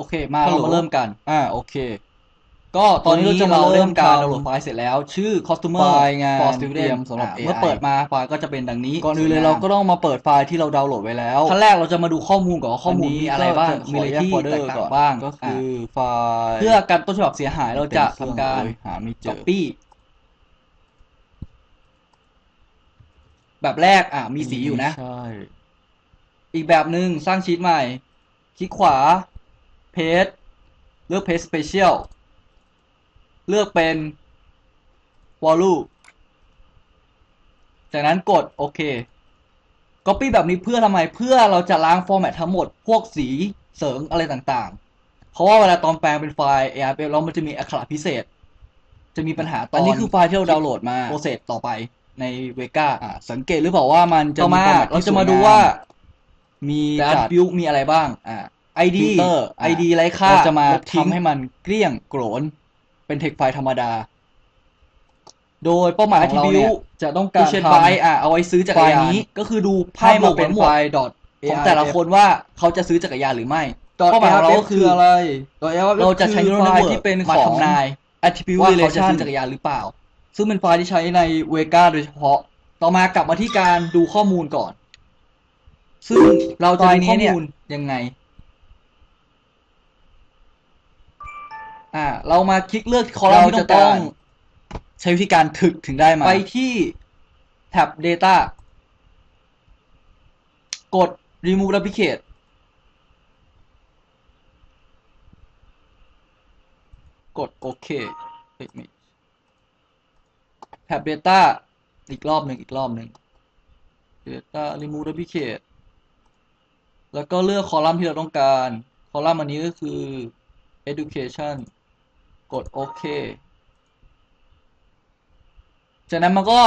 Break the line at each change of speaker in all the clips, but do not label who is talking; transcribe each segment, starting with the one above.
โอเค มา
ฮัล
เรา
โหล
มาเริ่มกัน อ่า โอเค ก็ตอนนี้เราจะมาเริ่มการดาวน์โหลดไฟล์เสร็จแล้ว ชื่อ customer
ไฟล์งาน
for
เตรี
student
ยมสำหรับ
อ่า
AI
เมื่อเปิดมาไฟล์ก็จะเป็นดังนี้
ก่อนอื่นเลยเราก็ต้องมาเปิดไฟล์ที่เราดาวน์โหลดไว้แล้ว
ขั้นแรกเราจะมาดูข้อมูลก่อนว่าข้อมูล
นนี้
มีอะไรบ้าง
ก็จ
มีอะไร
ขแยก
ที่
โฟลเดอ
แตก
ร์
ต่า
ก่องน
บ้าง
ก็คือ
อะ
ไฟล์
เพื่อการต้นฉบับเสียหายเราจะทำการ
โดยหาไม่เจอ
copy แบบแรกอะมีสีอยู่นะ
ใช่
อีกแบบหนึ่งสร้างชีตใหม่ คลิกขวา paste เลือก paste special เลือกเป็น value จากนั้นกดโอเค copy แบบนี้เพื่อทำไมเพื่อเราจะล้าง format ทั้งหมด พวกสีเสริงอะไรต่างๆ เพราะว่าเวลาตอนแปลงเป็นไฟล์ ARP แล้วมันจะมีอักขระพิเศษ จะมีปัญหาตอน
อันนี้คือไฟล์ที่เราดาวน์โหลดมา
โปรเซสต่อไปใน Vega
อะสังเกตหรือเปล่าว่ามันจะ
ต่อมา
ฟอร์แต
เรา
ที่
จะมา
สย
ดู
ง
ว่า
มี
แต่
จัด
attribute มีอะไรบ้าง
อ่า
ID
filter อะ
ID ไร้ค่า
เราจะมา
ลบทิ้ง
ทำให้มันเกลี้ยงโกรน เป็นเทคไฟล์ธรรมดา
โดยเป้าหมาย
ของเรา
attribute
เนี่ยจะต้อง
กา
การร
เชน
ทำ
ไบอะเอาไว้ซื้อจักรยาน
ไฟล์นี้
ก็คือดูภาพ
ให้
รว
มามเป็
ทั้
น
งหม
ไฟ
ด
ล์ dot
ของแต่ละคนว่าเขาจะซื้อจักรยานหรือไม่
dot
เป้าหมายของเราก็คือ
อะไร dot
เราจะใช้
คือ
ไฟ
ไฟล์
ล์
ที่
ที่
เป็
เป็นน
ข
มา
อง
ทำนาย attribute
ว่า
เลย
เขา
จะ
จะ
ซื้อจักรยานหรือเปล่า ซึ่งเป็นไฟล์ที่ใช้ใน Vega โดยเฉพาะ ต่อมากลับมาที่การดูข้อมูลก่อน ซึ่งเราจะ
ไฟล์
ดู
นี้
ข้อ
เนี่ย
มูลยังไง อ่าเรามาคลิกเลือกคอลัมน์
เรา
ที่
จะ
ต้อง
ต้
กา
อง
ร
ใช้วิธีการถึกถึงได้มา
ไปที่แท็บ Data กด Remove Duplicate กดโอเคเอ้ยไม่แท็บ Data อีกรอบหนึ่งอีกรอบหนึ่ง Data Remove Duplicate แล้วก็เลือกคอลัมน์ที่เราต้องการ คอลัมน์อันนี้ก็คือ Education กดโอเค จากนั้นมันก็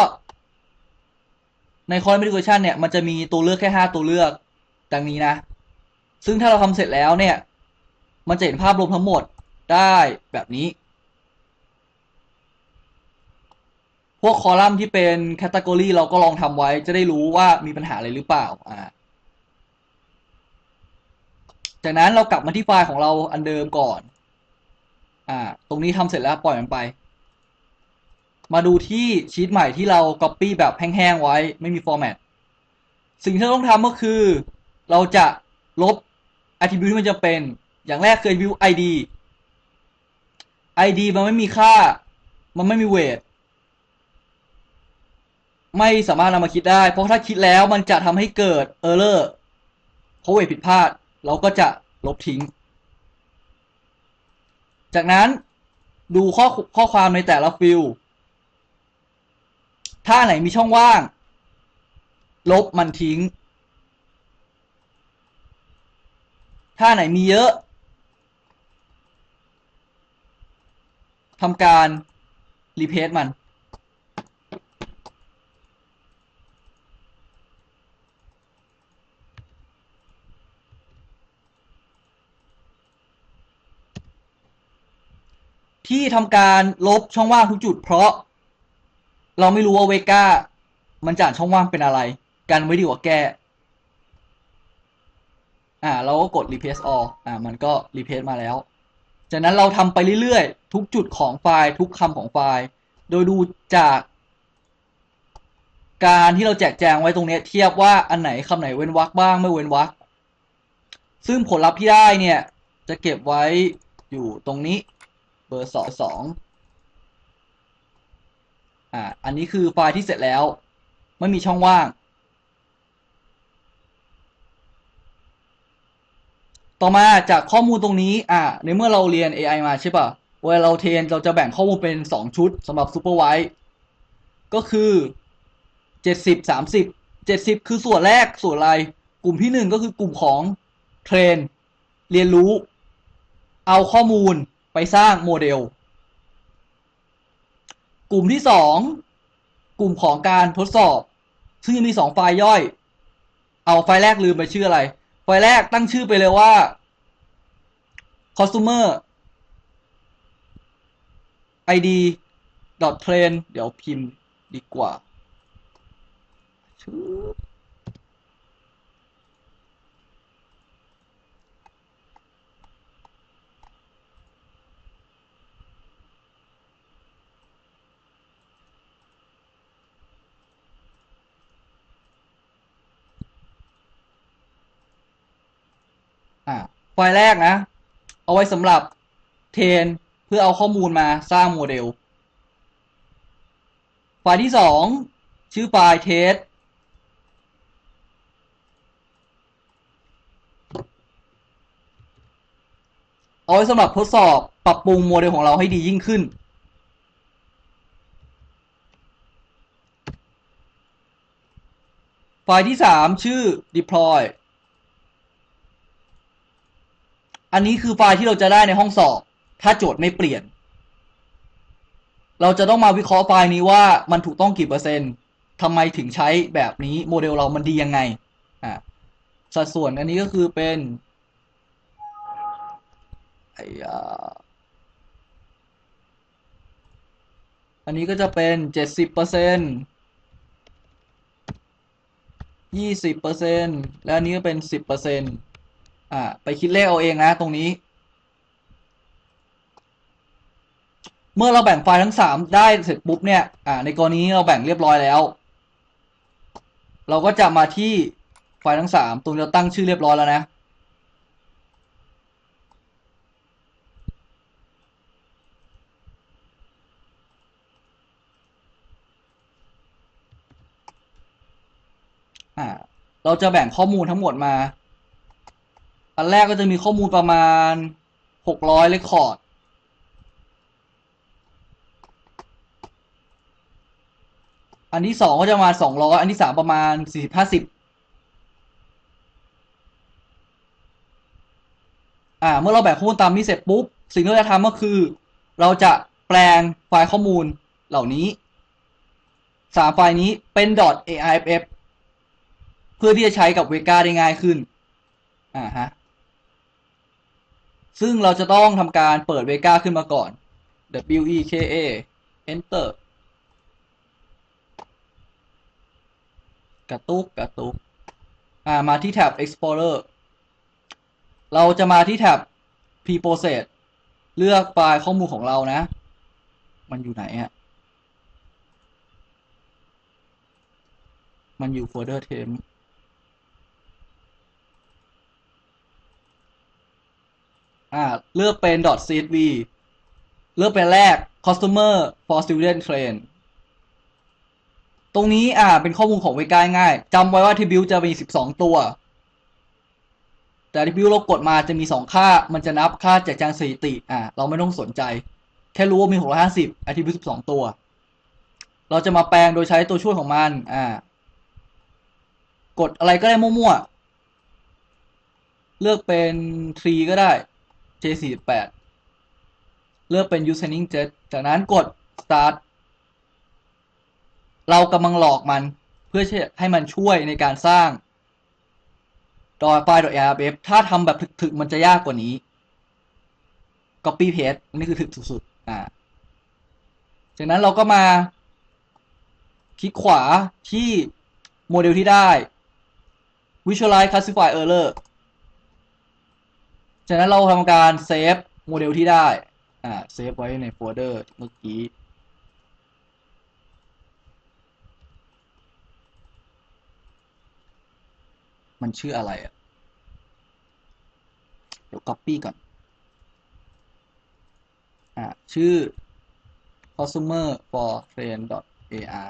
ในคอลัมน์ education เนี่ย มันจะมีตัวเลือกแค่ห้าตัวเลือกดังนี้นะ ซึ่งถ้าเราทำเสร็จแล้วเนี่ย มันจะเห็นภาพรวมทั้งหมดได้แบบนี้ พวกคอลัมน์ที่เป็นแคตตากรีเราก็ลองทำไว้ จะได้รู้ว่ามีปัญหาอะไรหรือเปล่าอ่าจากนั้นเรากลับมาที่ไฟล์ของเราอันเดิมก่อน อ่า ตรงนี้ทำเสร็จแล้วปล่อยมันไป มาดูที่ชีตใหม่ที่เรา Copy แบบแห้งๆไว้ไม่มีฟอร์แมตสิ่งที่เราต้องทำก็คือ เราจะลบ attribute ที่มันจะเป็น อย่างแรกคือ attribute ID ID มันไม่มีค่า มันไม่มีเวทไม่สามารถนำมาคิดได้ เพราะถ้าคิดแล้วมันจะทำให้เกิด error เพราะเวทผิดพลาด เราก็จะลบทิ้ง จากนั้นดูข้อข้อความในแต่ละฟิลถ้าไหนมีช่องว่าง ลบมันทิ้ง ถ้าไหนมีเยอะทำการรีเพสมัน ที่ทำการลบช่องว่างทุกจุด เพราะ เราไม่รู้ว่าเวก้ามันจะอ่านช่องว่างเป็นอะไรกันไว้ดีกว่าแก้ อ่า เราก็กด replace all อ่า มันก็ replace มาแล้ว จากนั้นเราทำไปเรื่อยๆ ทุกจุดของไฟล์ ทุกคำของไฟล์ โดยดูจากการที่เราแจกแจงไว้ตรงเนี้ยเทียบว่าอันไหนคำไหนเว้นวรรคบ้างไม่เว้นวรรคซึ่งผลลัพธ์ที่ได้เนี่ย จะเก็บไว้อยู่ตรงนี้ อร์สองสองอ่า อันนี้คือไฟล์ที่เสร็จแล้ว ไม่มีช่องว่าง ต่อมาจากข้อมูลตรงนี้ อ่า ในเมื่อเราเรียน AI มาใช่ป่ะ เวลาเราเทรนเราจะแบ่งข้อมูลเป็น 2 ชุดสำหรับ Supervise ก็คือ 70 30 70 คือส่วนแรกส่วนอะไร กลุ่มที่ 1 ก็คือกลุ่มของเทรน เรียนรู้ เอาข้อมูล ไปสร้างโมเดล กลุ่มที่สองกลุ่มของการทดสอบ ซึ่งยังมีสองไฟล์ย่อย เอาไฟล์แรกลืมไปชื่ออะไร ไฟล์แรกตั้งชื่อไปเลยว่า customer id train เดี๋ยวพิมพ์ดีกว่าชึบ ไฟล์แรกนะ เอาไว้สำหรับเทรนเพื่อเอาข้อมูลมาสร้างโมเดล ไฟล์ที่สองชื่อไฟล์ test เอาไว้สำหรับทดสอบปรับปรุงโมเดลของเราให้ดียิ่งขึ้น ไฟล์ที่สามชื่อ deploy อันนี้คือไฟล์ที่เราจะได้ในห้องสอบ ถ้าโจทย์ไม่เปลี่ยน เราจะต้องมาวิเคราะห์ไฟล์นี้ว่ามันถูกต้องกี่เปอร์เซ็นต์ทำไมถึงใช้แบบนี้โมเดลเรามันดียังไงอ่าสัดส่วนอันนี้ก็คือเป็นไอ้อ่าอันนี้ก็จะเป็นเจ็ดสิบเปอร์เซ็นต์ยี่สิบเปอร์เซ็นต์และอันนี้ก็เป็นสิบเปอร์เซ็นต์ อ่า ไปคิดเลขเอาเองนะตรงนี้ เมื่อเราแบ่งไฟล์ทั้งสามได้เสร็จปุ๊บเนี่ย อ่า ในกรณีเราแบ่งเรียบร้อยแล้ว เราก็จะมาที่ไฟล์ทั้งสามตรงนี้เราตั้งชื่อเรียบร้อยแล้วนะเราจะแบ่งข้อมูลทั้งหมดมา อันแรกก็จะมีข้อมูลประมาณหกร้อยเรคคอร์ดอันที่สองก็จะมาณสองร้อยอันที่สามประมาณสี่สิบห้าสิบอ่า เมื่อเราแบ่งข้อมูลตามนี้เสร็จปุ๊บ สิ่งที่เราจะทำก็คือ เราจะแปลงไฟล์ข้อมูลเหล่านี้สามไฟล์นี้เป็น .aiff เพื่อที่จะใช้กับเวกาได้ง่ายขึ้น อ่าฮะ ซึ่งเราจะต้องทำการเปิดเวกาขึ้นมาก่อน w e k a enter กระตุกกระตุกอ่ามาที่แท็บ explorer เราจะมาที่แท็บ preprocess เลือกไฟล์ข้อมูลของเรานะ มันอยู่ไหนฮะ มันอยู่ folder temp าเลือกเป็น .csv เลือกเป็นแรก customer for student train ตรงนี้อ่าเป็นข้อมูลของเวกาง่ายจำไว้ว่า attribute จะมี 12 ตัว แต่ attribute เรากดมาจะมี 2 ค่า มันจะนับค่าจากจางสถิติอ่าเราไม่ต้องสนใจ แค่รู้ว่ามี 650 attribute 12 ตัว เราจะมาแปลงโดยใช้ตัวช่วยของมันอ่ากดอะไรก็ได้มั่วๆ เลือกเป็น tree ก็ได้ J48 เลือกเป็น using jet จากนั้นกด start เรากำลังหลอกมันเพื่อให้มันช่วยในการสร้างดอยไฟล์ .arf ถ้าทำแบบถึกๆ มันจะยากกว่านี้ copy paste นนี้คือถึกสุดๆอ่าจากนั้นเราก็มา คลิกขวาที่โมเดลที่ได้ visualize classify error จากนั้นเราทำการเซฟโมเดลที่ได้ อ่า เซฟไว้ในโฟลเดอร์เมื่อกี้ มันชื่ออะไรอะ เดี๋ยว copy ก่อน อ่า ชื่อ consumer for train ar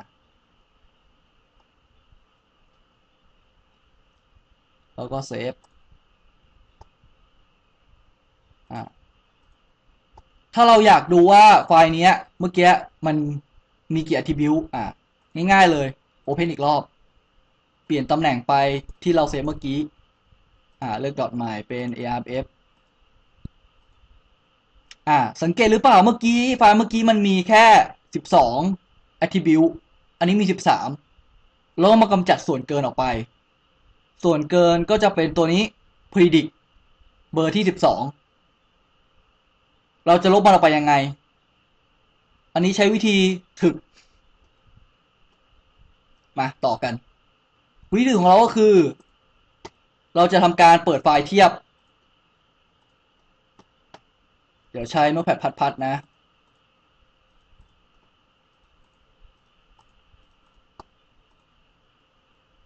แล้วก็เซฟ อ่า ถ้าเราอยากดูว่าไฟล์นี้เมื่อกี้มันมีกี่ attribute อ่าง่ายๆเลย open อีกรอบ เปลี่ยนตำแหน่งไปที่เราเซฟเมื่อกี้ อ่าเลือก dot ใหม่เป็น arf อ่าสังเกตหรือเปล่าเมื่อกี้ไฟล์เมื่อกี้มันมีแค่ 12 attribute อันนี้มี 13 แล้วมากำจัดส่วนเกินออกไป ส่วนเกินก็จะเป็นตัวนี้ predict เบอร์ที่ 12 เราจะลบมันออกไปยังไง อันนี้ใช้วิธีถึก มาต่อกัน วิธีของเราก็คือ เราจะทำการเปิดไฟล์เทียบ เดี๋ยวใช้โน้ตแพดพัดๆนะ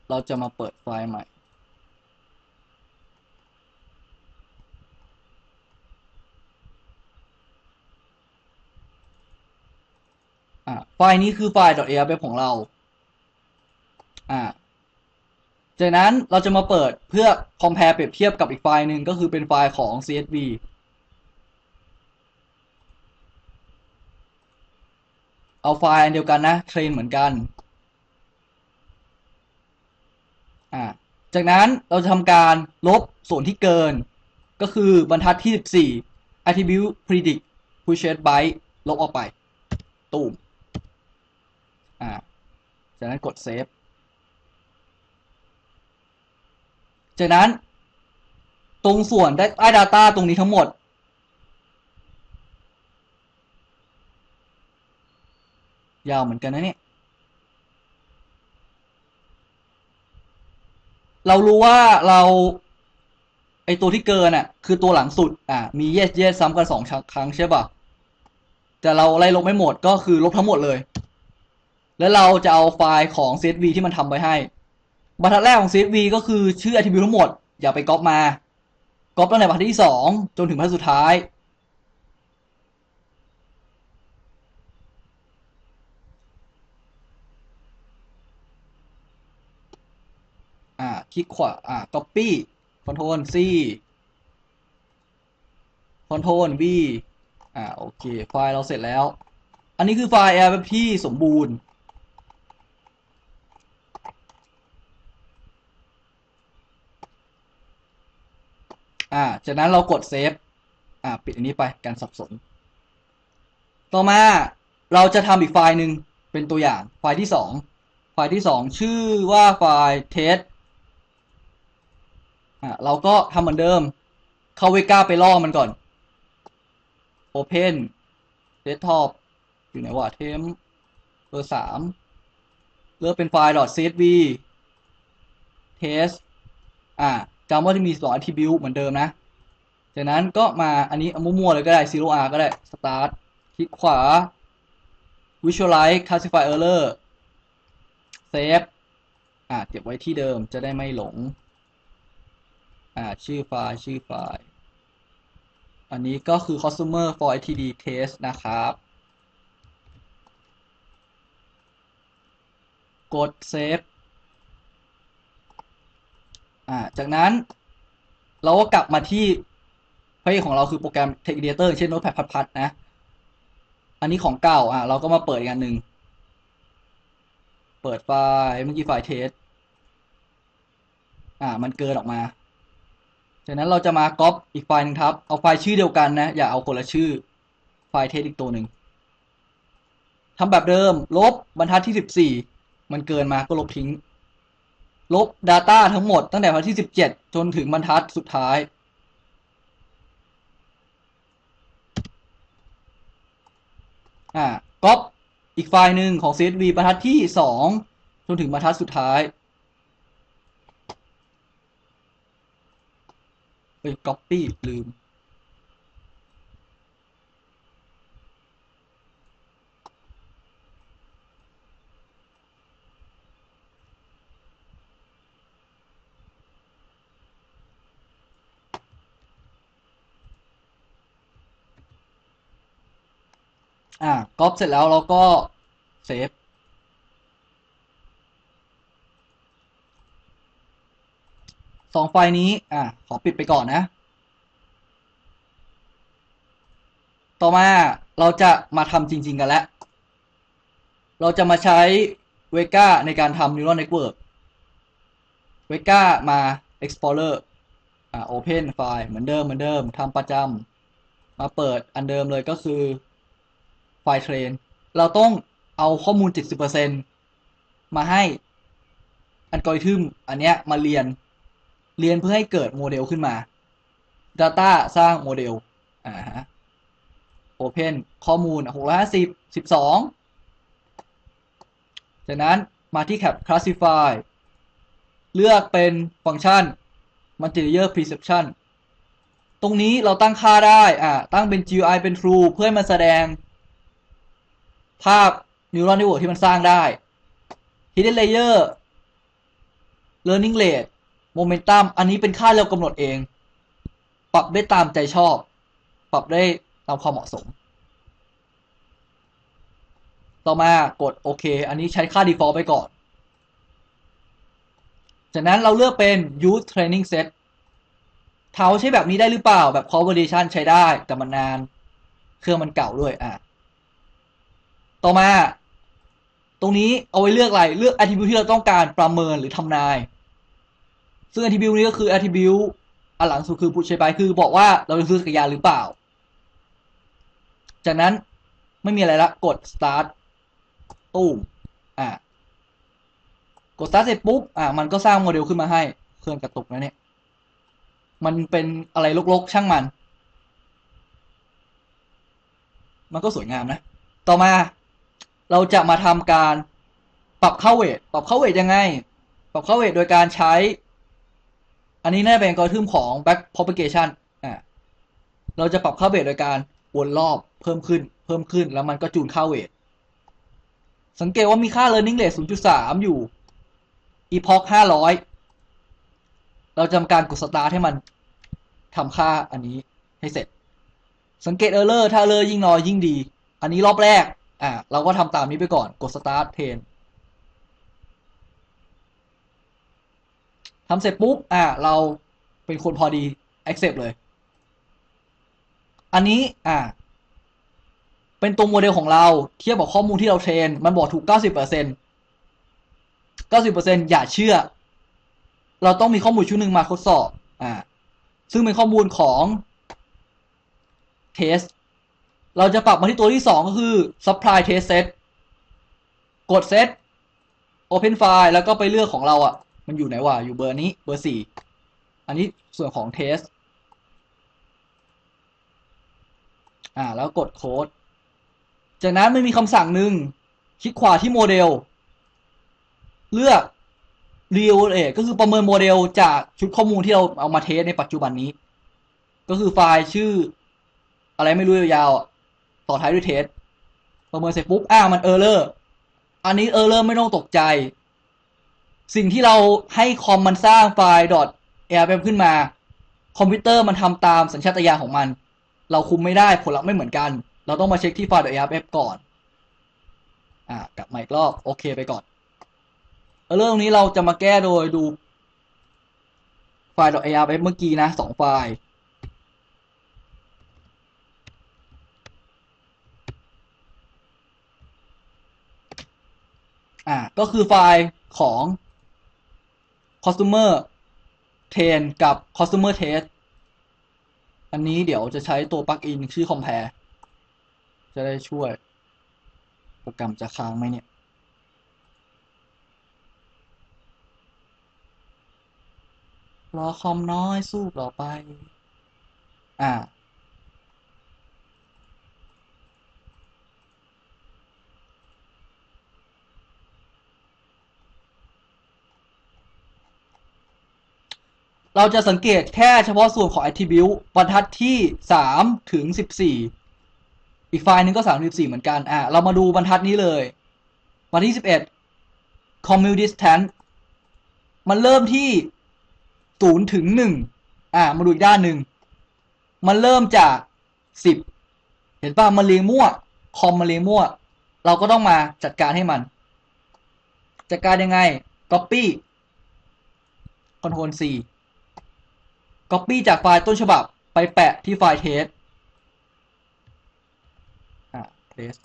เราจะมาเปิดไฟล์ใหม่ อ่าไฟล์นี้คือไฟล์ .arb ของเรา อ่า จากนั้นเราจะมาเปิดเพื่อ compare เปรียบเทียบกับอีกไฟล์หนึ่งก็คือเป็นไฟล์ของ CSV เอาไฟล์เดียวกันนะเทรนเหมือนกัน อ่า จากนั้นเราจะทำการลบส่วนที่เกิน ก็คือบรรทัดที่ 14 attribute predict pushed byte ลบออกไป ตูม อ่าจากนั้นกดเซฟจากนั้น ตรงส่วนได้ใต้ Data ตรงนี้ทั้งหมด ยาวเหมือนกันนะเนี่ยเรารู้ว่าเราไอตัวที่เกินอะ คือตัวหลังสุด อะ มี yes yes ซ้ำกันสองครั้งใช่ป่ะแต่เราไล่ลบไม่หมดก็คือลบทั้งหมดเลย แล้วเราจะเอาไฟล์ของ CSV ที่มันทำไว้ให้ บรรทัดแรกของ CSV ก็คือชื่อ attribute ทั้งหมด อย่าไปก๊อปมาก๊อปตั้งแต่บรรทัดที่สองจนถึงบรรทัดสุดท้ายอ่าคลิกขวาอ่า copy control C control V อ่าโอเค ไฟล์เราเสร็จแล้ว อันนี้คือไฟล์ Air ที่สมบูรณ์ อ่า จากนั้นเรากดเซฟ อ่า ปิดอันนี้ไป การสับสน ต่อมาเราจะทำอีกไฟล์หนึ่งเป็นตัวอย่าง ไฟล์ที่สอง ไฟล์ที่สองชื่อว่าไฟล์ test อ่า เราก็ทำเหมือนเดิม เข้าเวก้าไปล่อมันก่อน Open Desktop อยู่ไหนวะเทมเบอร์สามเลือกเป็นไฟล์ .csv test อ่า จำว่าจะมีสอง attribute เหมือนเดิมนะ จากนั้นก็มาอันนี้มั่วๆเลยก็ได้ zero r ก็ได้ start คลิกขวา visualize classify error save อ่าเก็บไว้ที่เดิมจะได้ไม่หลง อ่าชื่อไฟล์ชื่อไฟล์ อันนี้ก็คือ customer for itd test นะครับ กด save อ่า จากนั้นเราก็กลับมาที่เพจของเราคือโปรแกรม Text Editor เช่น Notepad พัดๆนะ อันนี้ของเก่า อะ เราก็มาเปิดอีกอันหนึ่ง เปิดไฟล์เมื่อกี้ไฟล์ test อ่า มันเกินออกมา จากนั้นเราจะมาก๊อปอีกไฟล์หนึงครับ เอาไฟล์ชื่อเดียวกันนะ อย่าเอาคนละชื่อ ไฟล์เทสอีกตัวหนึ่งทำแบบเดิม ลบบรรทัดที่ 14 มันเกินมาก็ลบทิ้ง ลบ Data ทั้งหมดตั้งแต่บรรทัดที่ 17 จนถึงบรรทัดสุดท้าย อ่าก๊อปอีกไฟล์หนึ่งของ CSV บรรทัดที่ 2 จนถึงบรรทัดสุดท้ายเอ้ย copy ลืม อ่าก๊อปเสร็จแล้วเราก็เซฟสองไฟล์นี้ อะขอปิดไปก่อนนะ ต่อมาเราจะมาทำจริง ๆ กันแล้ว เราจะมาใช้เวก้าในการทำ neural network เวก้ามา explorer อ่า open ไฟล์เหมือนเดิมเหมือนเดิมทำประจำมาเปิดอันเดิมเลยก็คือ ไฟล์เทรนเราต้องเอาข้อมูล 70%มาให้อัลกอริทึมอันเนี้ยมาเรียนเรียนเพื่อให้เกิดโมเดลขึ้นมา Data สร้างโมเดลอ่าฮะ Open ข้อมูล 650 12 จากนั้นมาที่ Cap Classify เลือกเป็นฟังก์ชัน Multi-layer Perception ตรงนี้เราตั้งค่าได้อ่าตั้งเป็น GUI เป็น True เพื่อให้มันแสดง ภาพ Neural Network ที่มันสร้างได้ Hidden Layer Learning Rate Momentum อันนี้เป็นค่าเรากำหนดเอง ปรับได้ตามใจชอบ ปรับได้ตามความเหมาะสม ต่อมากดโอเค อันนี้ใช้ค่า default ไปก่อน จากนั้นเราเลือกเป็น use training set เท้าใช้แบบนี้ได้หรือเปล่าแบบ conversation ใช้ได้แต่มันนาน เครื่องมันเก่าด้วยอะ ต่อมา ตรงนี้เอาไว้เลือกอะไร เลือก attribute ที่เราต้องการประเมินหรือทำนาย ซึ่ง attribute นี้ก็คือ attribute อันหลังสุดคือ push ไปคือบอกว่าเราจะซื้อจักรยานหรือเปล่า จากนั้นไม่มีอะไรละกด start ตู้มอะกด start เสร็จปุ๊บอะมันก็สร้างโมเดลขึ้นมาให้ เครื่องกระตุกนะเนี่ย มันเป็นอะไรลกๆ ช่างมัน มันก็สวยงามนะ ต่อมา เราจะมาทำการปรับเข้าเวทปรับเข้าเวทยังไง ปรับเข้าเวทโดยการใช้ อันนี้น่าจะเป็นกริทึมของ back propagation อะเราจะปรับเข้าเวทโดยการวนรอบเพิ่มขึ้น เพิ่มขึ้นแล้วมันก็จูนเข้าเวทสังเกตว่ามีค่า learning rate 0.3 อยู่ epoch 500 เราจะทำการกด start ให้มันทำค่าอันนี้ให้เสร็จ สังเกต error ถ้า error ยิ่งน้อยยิ่งดี อันนี้รอบแรก อะเราก็ทำตามนี้ไปก่อนกด start เทนทำเสร็จปุ๊บ อะเราเป็นคนพอดี accept เลย อันนี้ อะเป็นตัวโมเดลของเรา เทียบกับข้อมูลที่เราเทรน มันบอกถูก 90% 90%อย่าเชื่อ เราต้องมีข้อมูลชุดหนึ่งมาทดสอบ อ่า ซึ่งเป็นข้อมูลของเทส เราจะปรับมาที่ตัวที่สองก็คือ supply test set กด set open file แล้วก็ไปเลือกของเราอะ่ะ มันอยู่ไหนวะอยู่เบอร์นี้เบอร์สี่อันนี้ส่วนของ test อ่า แล้วกดโค้ด จากนั้นไม่มีคำสั่งหนึ่งคลิกขวาที่โมเดล เลือก real เอก็คือประเมินโมเดลจากชุดข้อมูลที่เราเอามาเทสในปัจจุบันนี้ ก็คือไฟล์ชื่อ อะไรไม่รู้ยาวๆ ต่อท้ายด้วยเทสประเมินเสร็จปุ๊บอ้าวมันเออร์เลอร์อันนี้เออร์เลอร์ไม่ต้องตกใจ สิ่งที่เราให้คอมมันสร้างไฟล์ .airfm ขึ้นมา คอมพิวเตอร์มันทำตามสัญชาตญาณของมัน เราคุมไม่ได้ผลลัพธ์ไม่เหมือนกัน เราต้องมาเช็คที่ไฟล์ .airfm ก่อนอ่ากลับมาอีกรอบโอเคไปก่อนเรื่องนี้เราจะมาแก้โดยดูไฟล์ .arf เมื่อกี้นะสองไฟล์ ก็คือไฟล์ของ customer train กับ customer test อันนี้เดี๋ยวจะใช้ตัวปลั๊กอินชื่อ compare จะได้ช่วย โปรแกรมจะค้างไหมเนี่ยรอคอมน้อยสู้ต่อไป อ่า เราจะสังเกตแค่เฉพาะส่วนของ attribute บรรทัดที่สามถึงสิบสี่อีกไฟล์หนึงก็สามสิบสี่เหมือนกันอ่าเรามาดูบรรทัดนี้เลยบรรทัดที่สิบเอ็ด commute distance มันเริ่มที่ศูนย์ถึงหนึ่งอ่ามาดูอีกด้านหนึ่ง มันเริ่มจากสิบเห็นป่ะมันเรียงมั่ว คอมมันเรียงมั่ว เราก็ต้องมาจัดการให้มัน จัดการยังไง copy control C copy จากไฟล์ต้นฉบับไปแปะที่ไฟล์ test อ่า test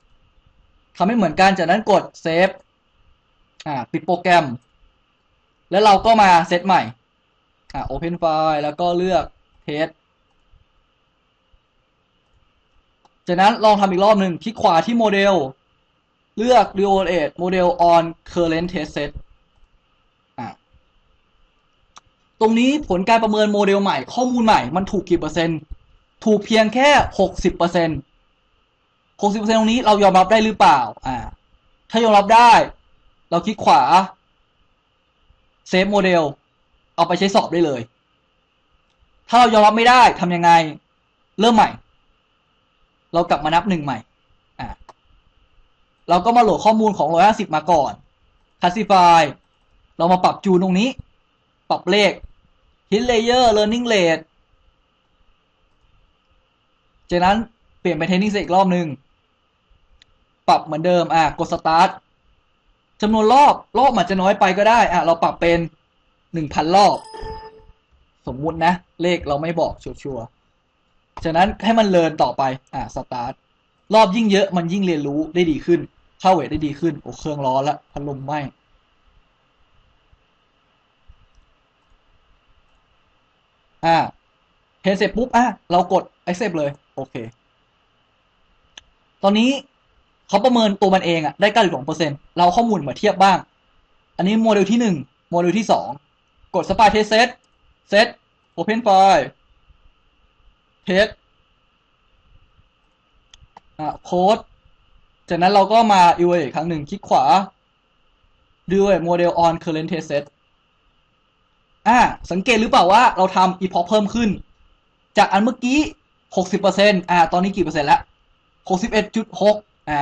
ทำให้เหมือนกันจากนั้นกด save อ่าปิดโปรแกรม แล้วเราก็มาเซตใหม่ อ่า open file แล้วก็เลือก test จากนั้นลองทำอีกรอบหนึ่งคลิกขวาที่โมเดล เลือก reorient model on current test set อ่า ตรงนี้ผลการประเมินโมเดลใหม่ ข้อมูลใหม่มันถูกกี่เปอร์เซ็นต์ ถูกเพียงแค่หกสิบเปอร์เซ็นต์หกสิบเปอร์เซ็นต์ตรงนี้เรายอมรับได้หรือเปล่า อ่า ถ้ายอมรับได้ เราคลิกขวาเซฟโมเดลเอาไปใช้สอบได้เลย ถ้าเรายอมรับไม่ได้ทำยังไง เริ่มใหม่ เรากลับมานับหนึ่งใหม่ อ่าเราก็มาโหลดข้อมูลของ 150 มาก่อน classify เรามาปรับจูนตรงนี้ ปรับเลข hit layer learning rate จากนั้นเปลี่ยนเป็น training set อีกรอบหนึ่งปรับเหมือนเดิม อะ กดสตาร์ทจำนวนรอบรอบอาจจะน้อยไปก็ได้ อะ เราปรับเป็นหนึ่งพันรอบ สมมุตินะ เลขเราไม่บอกชัวร์ๆฉะนั้นให้มันเลินต่อไป อะสตาร์ทรอบยิ่งเยอะมันยิ่งเรียนรู้ได้ดีขึ้น เข้าเวทได้ดีขึ้น โอ้เครื่องร้อนละพัดลมไหม้ อ่าเห็นเสร็จปุ๊บอะเรากด accept เลย โอเค ตอนนี้เขาประเมินตัวมันเองอะได้92%เปอราเอาข้อมูลมาเทียบบ้าง อันนี้โมเดลที่หนึ่งโมเดลที่สองกด Spy Test Set Set Open File Test อะโค้ดจากนั้นเราก็มา evaluate อีกครั้งหนึ่งคลิกขวาดู Model on Current Test Set อ่า สังเกตหรือเปล่าว่าเราทำ epoch เพิ่มขึ้น จากอันเมื่อกี้60%อ่า ตอนนี้กี่เปอร์เซ็นต์ละ61.6อ่า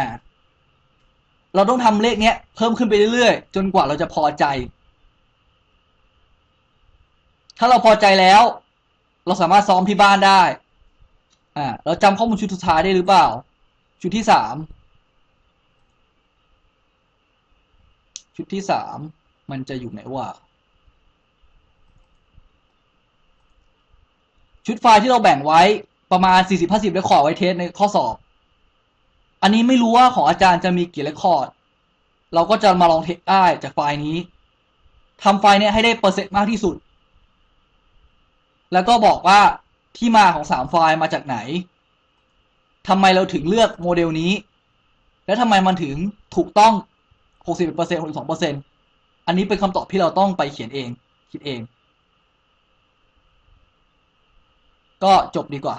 เราต้องทำเลขเนี้ยเพิ่มขึ้นไปเรื่อยๆ จนกว่าเราจะพอใจ ถ้าเราพอใจแล้ว เราสามารถซ้อมที่บ้านได้ อ่า เราจำข้อมูลชุดสุดท้ายได้หรือเปล่า ชุดที่สามชุดที่สามมันจะอยู่ไหนวะ ชุดไฟล์ที่เราแบ่งไว้ประมาณ 40-50เรคคอร์ดไว้เทสในข้อสอบ อันนี้ไม่รู้ว่าของอาจารย์จะมีกี่เรคคอร์ด เราก็จะมาลองเทสได้จากไฟล์นี้ทำไฟล์นี้ให้ได้เปอร์เซ็นต์มากที่สุด แล้วก็บอกว่าที่มาของสามไฟล์มาจากไหนทำไมเราถึงเลือกโมเดลนี้ และทำไมมันถึงถูกต้อง 61% 62%อันนี้เป็นคำตอบที่เราต้องไปเขียนเอง คิดเอง ก็จบดีกว่า